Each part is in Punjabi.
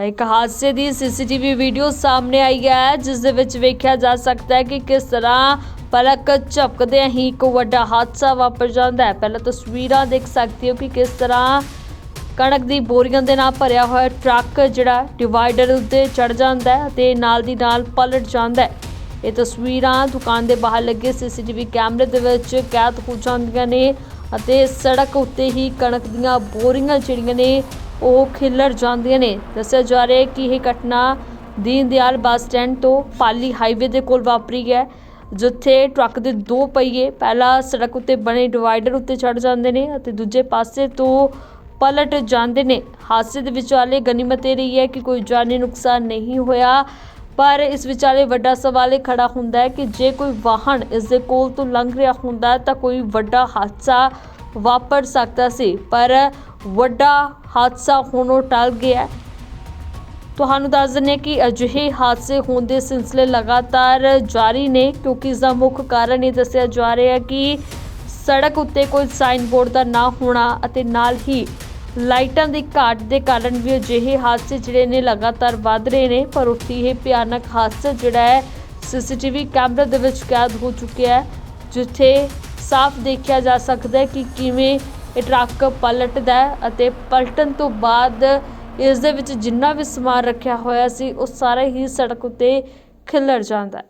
ਤਾਂ ਇੱਕ ਹਾਦਸੇ ਦੀ ਸੀਸੀਟੀਵੀ ਵੀਡੀਓ ਸਾਹਮਣੇ ਆਈ ਹੈ, ਜਿਸ ਦੇ ਵਿੱਚ ਵੇਖਿਆ ਜਾ ਸਕਦਾ ਹੈ ਕਿ ਕਿਸ ਤਰ੍ਹਾਂ ਪਲਕ ਝਪਕਦਿਆਂ ਹੀ ਇੱਕ ਵੱਡਾ ਹਾਦਸਾ ਵਾਪਰ ਜਾਂਦਾ ਹੈ। ਪਹਿਲਾਂ ਤਸਵੀਰਾਂ ਦੇਖ ਸਕਦੇ ਹੋ ਕਿ ਕਿਸ ਤਰ੍ਹਾਂ ਕਣਕ ਦੀ ਬੋਰੀਆਂ ਦੇ ਨਾਲ ਭਰਿਆ ਹੋਇਆ ਟਰੱਕ ਜਿਹੜਾ ਡਿਵਾਈਡਰ ਉੱਤੇ ਚੜ ਜਾਂਦਾ ਹੈ ਅਤੇ ਨਾਲ ਦੀ ਨਾਲ ਪਲਟ ਜਾਂਦਾ ਹੈ। ਇਹ ਤਸਵੀਰਾਂ ਦੁਕਾਨ ਦੇ ਬਾਹਰ ਲੱਗੇ ਸੀਸੀਟੀਵੀ ਕੈਮਰੇ ਦੇ ਵਿੱਚ ਕੈਦ ਹੋ ਜਾਂਦੀਆਂ ਨੇ ਅਤੇ ਸੜਕ ਉੱਤੇ ਹੀ ਕਣਕ ਦੀਆਂ ਬੋਰੀਆਂ ਜਿਹੜੀਆਂ ਨੇ ਉਹ ਖਿਲਰ ਜਾਂਦੀਆਂ ਨੇ। ਦੱਸਿਆ ਜਾ ਰਿਹਾ ਹੈ ਕਿ ਇਹ ਘਟਨਾ ਦੀਨ ਦਿਆਲ ਬੱਸ ਸਟੈਂਡ ਤੋਂ ਪਾਲੀ ਹਾਈਵੇ ਦੇ ਕੋਲ ਵਾਪਰੀ ਹੈ, ਜਿੱਥੇ ਟਰੱਕ ਦੇ ਦੋ ਪਹੀਏ ਪਹਿਲਾਂ ਸੜਕ ਉੱਤੇ ਬਣੇ ਡਿਵਾਈਡਰ ਉੱਤੇ ਚੜ ਜਾਂਦੇ ਨੇ ਅਤੇ ਦੂਜੇ ਪਾਸੇ ਤੋਂ ਪਲਟ ਜਾਂਦੇ ਨੇ। ਹਾਦਸੇ ਦੇ ਵਿਚਾਲੇ ਗਨੀਮਤ ਇਹ ਰਹੀ ਹੈ ਕਿ ਕੋਈ ਜਾਨੀ ਨੁਕਸਾਨ ਨਹੀਂ ਹੋਇਆ, ਪਰ ਇਸ ਵਿਚਾਲੇ ਵੱਡਾ ਸਵਾਲ ਇਹ ਖੜਾ ਹੁੰਦਾ ਹੈ ਕਿ ਜੇ ਕੋਈ ਵਾਹਨ ਇਸ ਦੇ ਕੋਲ ਤੋਂ ਲੰਘ ਰਿਹਾ ਹੁੰਦਾ ਤਾਂ ਕੋਈ ਵੱਡਾ ਹਾਦਸਾ ਵਾਪਰ ਸਕਦਾ ਸੀ, ਪਰ ਵੱਡਾ ਹਾਦਸਾ ਹੋਣੋਂ ਟਲ ਗਿਆ। ਤੁਹਾਨੂੰ ਦੱਸ ਦਿੰਦੇ ਹਾਂ ਕਿ ਅਜਿਹੇ ਹਾਦਸੇ ਹੋਣ ਦੇ ਸਿਲਸਿਲੇ ਲਗਾਤਾਰ ਜਾਰੀ ਨੇ, ਕਿਉਂਕਿ ਇਸ ਦਾ ਮੁੱਖ ਕਾਰਨ ਇਹ ਦੱਸਿਆ ਜਾ ਰਿਹਾ ਹੈ ਕਿ ਸੜਕ ਉੱਤੇ ਕੋਈ ਸਾਈਨ ਬੋਰਡ ਦਾ ਨਾ ਹੋਣਾ ਅਤੇ ਨਾਲ ਹੀ ਲਾਈਟਾਂ ਦੀ ਘਾਟ ਦੇ ਕਾਰਨ ਵੀ ਅਜਿਹੇ ਹਾਦਸੇ ਜਿਹੜੇ ਨੇ ਲਗਾਤਾਰ ਵੱਧ ਰਹੇ ਨੇ, ਪਰ ਉੱਥੇ ਇਹ ਭਿਆਨਕ ਹਾਦਸਾ ਜਿਹੜਾ ਹੈ, ਸੀਸੀਟੀਵੀ ਕੈਮਰੇ ਦੇ ਵਿੱਚ ਕੈਦ ਹੋ ਚੁੱਕਿਆ ਹੈ, ਜਿੱਥੇ ਸਾਫ਼ ਦੇਖਿਆ ਜਾ ਸਕਦਾ ਹੈ ਕਿ ਕਿਵੇਂ ਇਹ ਟਰੱਕ ਪਲਟਦਾ ਹੈ ਅਤੇ ਪਲਟਣ ਤੋਂ ਬਾਅਦ ਇਸ ਦੇ ਵਿੱਚ ਜਿੰਨਾ ਵੀ ਸਮਾਨ ਰੱਖਿਆ ਹੋਇਆ ਸੀ, ਉਹ ਸਾਰਾ ਹੀ ਸੜਕ ਉੱਤੇ ਖਿਲਰ ਜਾਂਦਾ ਹੈ।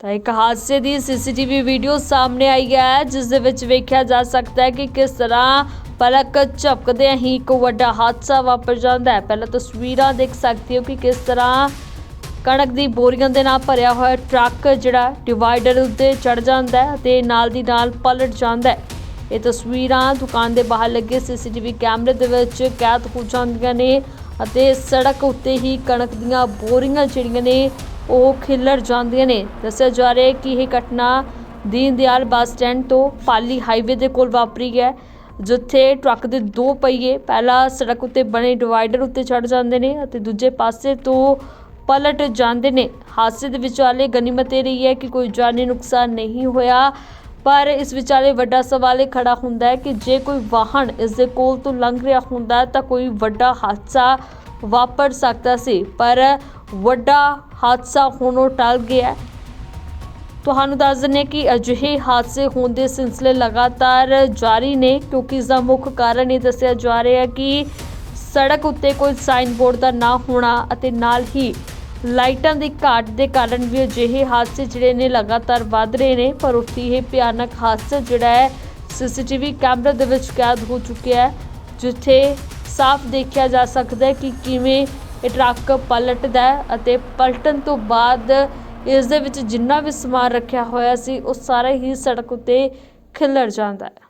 ਤਾਂ ਇੱਕ ਹਾਦਸੇ ਦੀ ਸੀਸੀਟੀਵੀ ਵੀਡੀਓ ਸਾਹਮਣੇ ਆਈ ਹੈ, ਜਿਸ ਦੇ ਵਿੱਚ ਵੇਖਿਆ ਜਾ ਸਕਦਾ ਹੈ ਕਿ ਕਿਸ ਤਰ੍ਹਾਂ ਪਲਕ ਝਪਕਦਿਆਂ ਹੀ ਇੱਕ ਵੱਡਾ ਹਾਦਸਾ ਵਾਪਰ ਜਾਂਦਾ ਹੈ। ਪਹਿਲਾਂ ਤਸਵੀਰਾਂ ਦੇਖ ਸਕਦੇ ਹੋ ਕਿ ਕਿਸ ਤਰ੍ਹਾਂ ਕਣਕ ਦੀ ਬੋਰੀਆਂ ਦੇ ਨਾਲ ਭਰਿਆ ਹੋਇਆ ਟਰੱਕ ਜਿਹੜਾ ਡਿਵਾਈਡਰ ਉੱਤੇ ਚੜ ਜਾਂਦਾ ਹੈ ਅਤੇ ਨਾਲ ਦੀ ਨਾਲ ਪਲਟ ਜਾਂਦਾ ਹੈ। ਇਹ ਤਸਵੀਰਾਂ ਦੁਕਾਨ ਦੇ ਬਾਹਰ ਲੱਗੇ ਸੀਸੀਟੀਵੀ ਕੈਮਰੇ ਦੇ ਵਿੱਚ ਕੈਦ ਹੋ ਜਾਂਦੀਆਂ ਨੇ ਅਤੇ ਸੜਕ ਉੱਤੇ ਹੀ ਕਣਕ ਦੀਆਂ ਬੋਰੀਆਂ ਜਿਹੜੀਆਂ ਨੇ ਉਹ ਖਿੱਲਰ ਜਾਂਦੀਆਂ ਨੇ। ਦੱਸਿਆ ਜਾ ਰਿਹਾ ਹੈ ਕਿ ਇਹ ਘਟਨਾ ਦੀਨ ਦਿਆਲ ਬੱਸ ਸਟੈਂਡ ਤੋਂ ਪਾਲੀ ਹਾਈਵੇ ਦੇ ਕੋਲ ਵਾਪਰੀ ਹੈ, ਜਿੱਥੇ ਟਰੱਕ ਦੇ ਦੋ ਪਹੀਏ ਪਹਿਲਾਂ ਸੜਕ ਉੱਤੇ ਬਣੇ ਡਿਵਾਈਡਰ ਉੱਤੇ ਚੜ ਜਾਂਦੇ ਨੇ ਅਤੇ ਦੂਜੇ ਪਾਸੇ ਤੋਂ ਪਲਟ ਜਾਂਦੇ ਨੇ। ਹਾਦਸੇ ਦੇ ਵਿਚਾਲੇ ਗਨੀਮਤ ਇਹ ਰਹੀ ਹੈ ਕਿ ਕੋਈ ਜਾਨੀ ਨੁਕਸਾਨ ਨਹੀਂ ਹੋਇਆ, ਪਰ ਇਸ ਵਿਚਾਲੇ ਵੱਡਾ ਸਵਾਲ ਇਹ ਖੜਾ ਹੁੰਦਾ ਹੈ ਕਿ ਜੇ ਕੋਈ ਵਾਹਨ ਇਸ ਦੇ ਕੋਲ ਤੋਂ ਲੰਘ ਰਿਹਾ ਹੁੰਦਾ ਤਾਂ ਕੋਈ ਵੱਡਾ ਹਾਦਸਾ ਵਾਪਰ ਸਕਦਾ ਸੀ, ਪਰ ਵੱਡਾ ਹਾਦਸਾ ਹੋਣੋਂ ਟਲ ਗਿਆ। ਤੁਹਾਨੂੰ ਦੱਸ ਦਿੰਦੇ ਹਾਂ ਕਿ ਅਜਿਹੇ ਹਾਦਸੇ ਹੋਣ ਦੇ ਸਿਲਸਿਲੇ ਲਗਾਤਾਰ ਜਾਰੀ ਨੇ, ਕਿਉਂਕਿ ਇਸ ਦਾ ਮੁੱਖ ਕਾਰਨ ਇਹ ਦੱਸਿਆ ਜਾ ਰਿਹਾ ਹੈ ਕਿ ਸੜਕ ਉੱਤੇ ਕੋਈ ਸਾਈਨ ਬੋਰਡ ਦਾ ਨਾ ਹੋਣਾ ਅਤੇ ਨਾਲ ਹੀ ਲਾਈਟਾਂ ਦੀ ਘਾਟ ਦੇ ਕਾਰਨ ਵੀ ਅਜਿਹੇ ਹਾਦਸੇ ਜਿਹੜੇ ਨੇ ਲਗਾਤਾਰ ਵੱਧ ਰਹੇ ਨੇ, ਪਰ ਉੱਥੇ ਇਹ ਭਿਆਨਕ ਹਾਦਸਾ ਜਿਹੜਾ ਹੈ, ਸੀਸੀਟੀਵੀ ਕੈਮਰੇ ਦੇ ਵਿੱਚ ਕੈਦ ਹੋ ਚੁੱਕਿਆ ਹੈ, ਜਿੱਥੇ ਸਾਫ਼ ਦੇਖਿਆ ਜਾ ਸਕਦਾ ਹੈ ਕਿ ਕਿਵੇਂ ਇਹ ਟਰੱਕ ਪਲਟਦਾ ਹੈ ਅਤੇ ਪਲਟਣ ਤੋਂ ਬਾਅਦ ਇਸ ਦੇ ਵਿੱਚ ਜਿੰਨਾ ਵੀ ਸਮਾਨ ਰੱਖਿਆ ਹੋਇਆ ਸੀ, ਉਹ ਸਾਰਾ ਹੀ ਸੜਕ ਉੱਤੇ ਖਿਲਰ ਜਾਂਦਾ ਹੈ।